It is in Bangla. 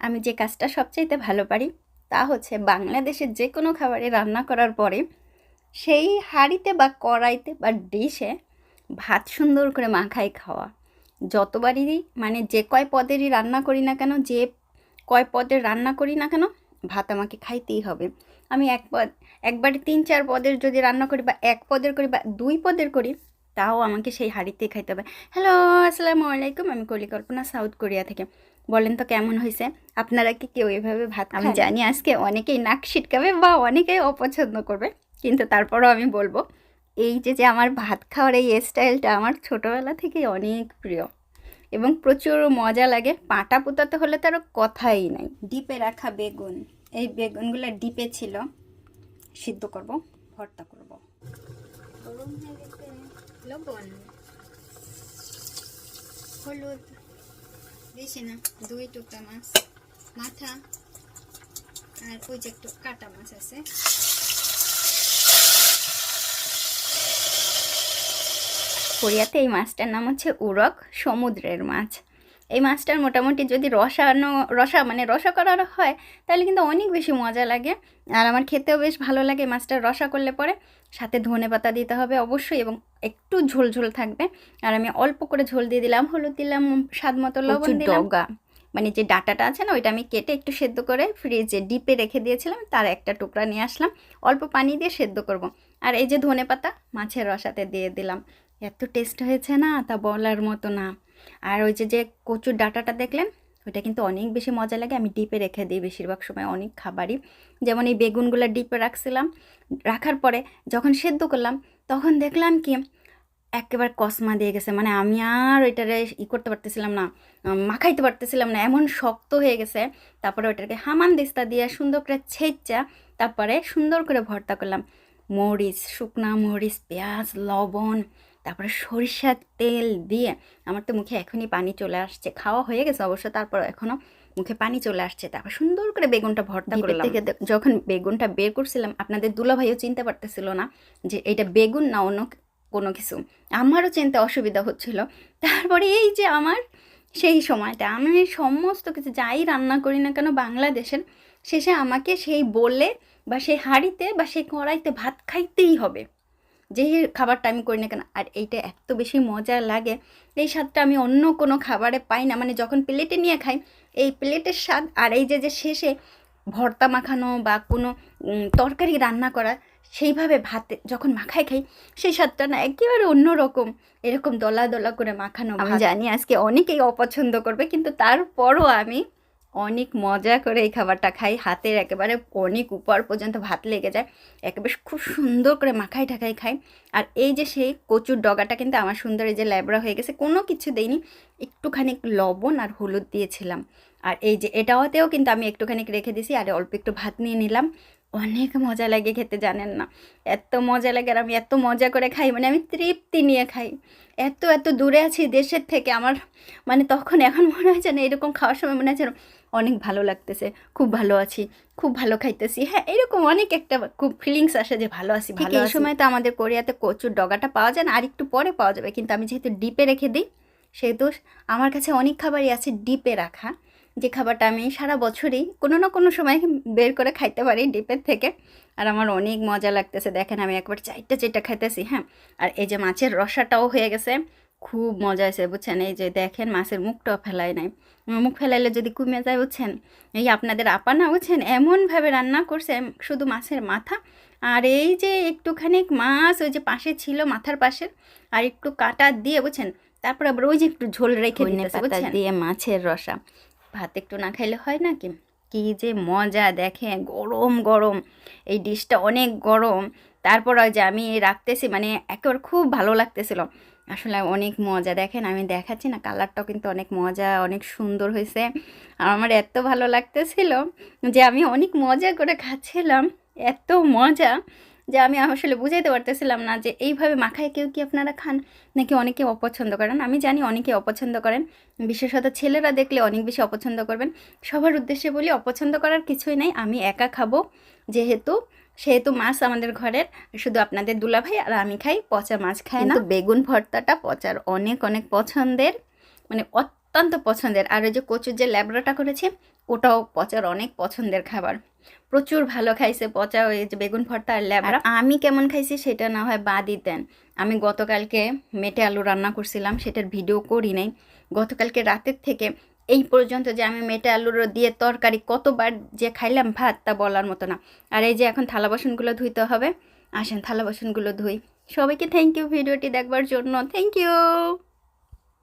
আমি যে কাজটা সবচাইতে ভালো পারি তা হচ্ছে বাংলাদেশের যে কোনো খাবারে রান্না করার পরে সেই হাঁড়িতে বা কড়াইতে বা ডিশে ভাত সুন্দর করে মাখাই খাওয়া। যতবারই মানে যে কয় পদেরই রান্না করি না কেন, যে কয় পদের রান্না করি না কেন, ভাত আমাকে খাইতেই হবে। আমি এক পদ, একবারে তিন চার পদের যদি রান্না করি বা এক পদের করি বা দুই পদের করি, তাও আমাকে সেই হাঁড়িতেই খাইতে হবে। হ্যালো, আসসালামু আলাইকুম, আমি কলিকল্পনা, সাউথ কোরিয়া থেকে। বলেন তো কেমন হয়েছে? আপনারা কি কেউ এভাবে ভাত আমি জানি আজকে অনেকেই নাক ছিটকাবে বা অনেকেই অপছন্দ করবে কিন্তু তারপরও আমি বলব এই যে যে আমার ভাত খাওয়ার এই স্টাইলটা আমার ছোটোবেলা থেকেই অনেক প্রিয়। এবং প্রচুর মজা লাগে পাটা পুতাতে হলে তার কথাই নাই। ডিপে রাখা বেগুন এই বেগুনগুলো ডিপে ছিল সিদ্ধ করব ভর্তা করব। লবণ হলুদ। বেশি না, দুই টুকরা মাছ, মাথা আর ওই যে একটু কাটা মাছ আছে। কোরিয়াতে এই মাছটার নাম হচ্ছে উরক সমুদ্রের মাছ। এই মাছটার মোটামুটি যদি রসানো রসা মানে রসা করার হয় তাহলে কিন্তু অনেক বেশি মজা লাগে। আর আমার খেতেও বেশ ভালো লাগে মাছটার রসা করলে পরে। সাথে ধনে পাতা দিতে হবে অবশ্যই এবং একটু ঝোল ঝোল থাকবে। আর আমি অল্প করে ঝোল দিয়ে দিলাম হলুদ দিলাম স্বাদ মতো লবণ দিলাম। মানে যে ডাটাটা আছে না ওইটা আমি কেটে একটু সেদ্ধ করে ফ্রিজে ডিপে রেখে দিয়েছিলাম তার একটা টুকরা নিয়ে আসলাম। অল্প পানি দিয়ে সেদ্ধ করব। আর এই যে ধনে পাতা মাছের রসাতে দিয়ে দিলাম। এত টেস্ট হয়েছে না তা বলার মতো না। আর ওই যে কচুর ডাটাটা দেখলেন, ওইটা কিন্তু অনেক বেশি মজা লাগে। আমি ডিপে রেখে দিই বেশিরভাগ সময় অনেক খাবারই। যেমন এই বেগুনগুলো ডিপে রাখছিলাম, রাখার পরে যখন সেদ্ধ করলাম, তখন দেখলাম কি, একেবারে কসমা দিয়ে গেছে। মানে আমি আর ওইটারে ই করতে পারতেছিলাম না মাখাইতে পারতেছিলাম না। এমন শক্ত হয়ে গেছে। তারপরে ওইটাকে হামান দিস্তা দিয়ে সুন্দর করে ছেঁচা তারপরে সুন্দর করে ভর্তা করলাম। মরিচ, শুকনা মরিচ, পেঁয়াজ, লবণ তারপরে সরিষার তেল দিয়ে আমার তো মুখে এখনই পানি চলে আসছে। খাওয়া হয়ে গেছে অবশ্য তারপর এখনও মুখে পানি চলে আসছে। তারপর সুন্দর করে বেগুনটা ভর্তা করলাম। থেকে যখন বেগুনটা বের করছিলাম আপনাদের দুলাভাইও চিনতে পারতেছিল না যে এটা বেগুন না অন্য কোনো কিছু। আমারও চিনতে অসুবিধা হচ্ছিল। তারপরে এই যে আমার সেই সময়টা আমি সমস্ত কিছু যাই রান্না করি না কেন বাংলাদেশের শেষে আমাকে সেই বলে বা সেই হাঁড়িতে বা সেই কড়াইতে ভাত খাইতেই হবে। যে খাবারটা আমি করি না কেন? আর এইটা এত বেশি মজা লাগে। এই স্বাদটা আমি অন্য কোনো খাবারে পাই না। মানে যখন প্লেটে নিয়ে খাই এই প্লেটের স্বাদ আর এই যে যে শেষে ভর্তা মাখানো বা কোনো তরকারি রান্না করা সেইভাবে ভাতে যখন মাখায় খাই সেই স্বাদটা না একেবারে অন্যরকম। এরকম দলা দলা করে মাখানো আমি জানি আজকে অনেকেই অপছন্দ করবে কিন্তু তারপরও আমি অনেক মজা করে এই খাবারটা খাই। হাতের একেবারে অনেক উপর পর্যন্ত ভাত লেগে যায়। একেবারে খুব সুন্দর করে মাখাই ঠাকাই খাই। আর এই যে সেই কচুর ডগাটা কিন্তু আমার সুন্দর এই যে ল্যাবড়া হয়ে গেছে, কোনো কিছু দেইনি। একটুখানি লবণ আর হলুদ দিয়েছিলাম। আর এই যে এটাওতেও কিন্তু আমি একটুখানি রেখে দিয়েছি আর অল্প একটু ভাত নিয়ে নিলাম। অনেক মজা লাগে খেতে, জানেন না। এত মজা লাগে আর আমি এত মজা করে খাই মানে আমি তৃপ্তি নিয়ে খাই। এত এত দূরে আছি দেশের থেকে, আমার মানে তখন এখন মনে হয় যেন এরকম খাওয়ার সময় মনে হয় যেন অনেক ভালো লাগতেছে খুব ভালো আছি খুব ভালো খাইতেছি। হ্যাঁ এরকম অনেক একটা খুব ফিলিংস আসে যে ভালো আছি ভালো এই এই সময় তো আমাদের কোরিয়াতে কচুর ডগাটা পাওয়া যায় না আর একটু পরে পাওয়া যাবে। কিন্তু আমি যেহেতু ডিপে রেখে দিই সেহেতু আমার কাছে অনেক খাবারই আছে ডিপে রাখা। যে খাবারটা আমি সারা বছরই কোনো না কোনো সময় বের করে খাইতে পারি ডিপের থেকে। আর আমার অনেক মজা লাগতেছে। দেখেন আমি একবার চাইটা চাইটা খাইতেছি হ্যাঁ। আর এই যে মাছের রসাটাও হয়ে গেছে। খুব মজা হয়েছে বুঝছেন? এই যে দেখেন মাছের মুখটাও ফেলায় নাই। মুখ ফেলাইলে যদি কমে যায় বুঝছেন? এই আপনাদের আপা না বুঝছেন? এমনভাবে রান্না করছে শুধু মাছের মাথা। আর এই যে একটুখানি মাছ ওই যে পাশে ছিল মাথার পাশে আর একটু কাটা দিয়ে বুঝছেন? তারপর আবার ওই যে একটু ঝোল রেখে বুঝছেন? দিয়ে মাছের রসা। ভাত একটু না খাইলে হয় নাকি কি? যে মজা দেখে গরম গরম। এই ডিশটা অনেক গরম। তারপর ওই যে আমি রাখতেছি মানে একেবারে খুব ভালো লাগতেছিল। আসলে অনেক মজা। দেখেন আমি দেখাচ্ছি না, কালারটাও কিন্তু অনেক মজা, অনেক সুন্দর হয়েছে। আর আমার এত ভালো লাগতেছিল যে আমি অনেক মজা করে খাচ্ছিলাম, এত মজা যে আমি আসলে বুঝাইতে পারতেছিলাম না যে এইভাবে মাখায় কেউ কি আপনারা খান? নাকি অনেকে অপছন্দ করেন? আমি জানি অনেকে অপছন্দ করেন, বিশেষত ছেলেরা দেখলে অনেক বেশি অপছন্দ করবেন। সবার উদ্দেশ্যে বলি, অপছন্দ করার কিছুই নাই, আমি একা খাব। যেহেতু সেহেতু মাছ আমাদের ঘরের শুধু আপনাদের দুলাভাই আর আমি খাই পচা মাছ খাই না। বেগুন ভর্তাটা পচার অনেক অনেক পছন্দের মানে অত্যন্ত পছন্দের। আর ওই যে কচুর যে ল্যাবড়াটা করেছে ওটাও পচার অনেক পছন্দের খাবার। প্রচুর ভালো খাইছে পচা ওই যে বেগুন ভর্তা আর ল্যাবড়া। আমি কেমন খাইছি সেটা না হয় বাদই দেন আমি গতকালকে মেটে আলু রান্না করছিলাম সেটার ভিডিও করি নাই। গতকালকে রাতের থেকে এই পর্যন্ত যে আমি মেটে আলুর দিয়ে তরকারি কতবার যে খাইলাম ভাত তা বলার মতো না। আর এই যে এখন থালা বাসনগুলো ধুইতে হবে। আসেন থালা বাসনগুলো ধুই। সবাইকে থ্যাংক ইউ ভিডিওটি দেখবার জন্য। Thank you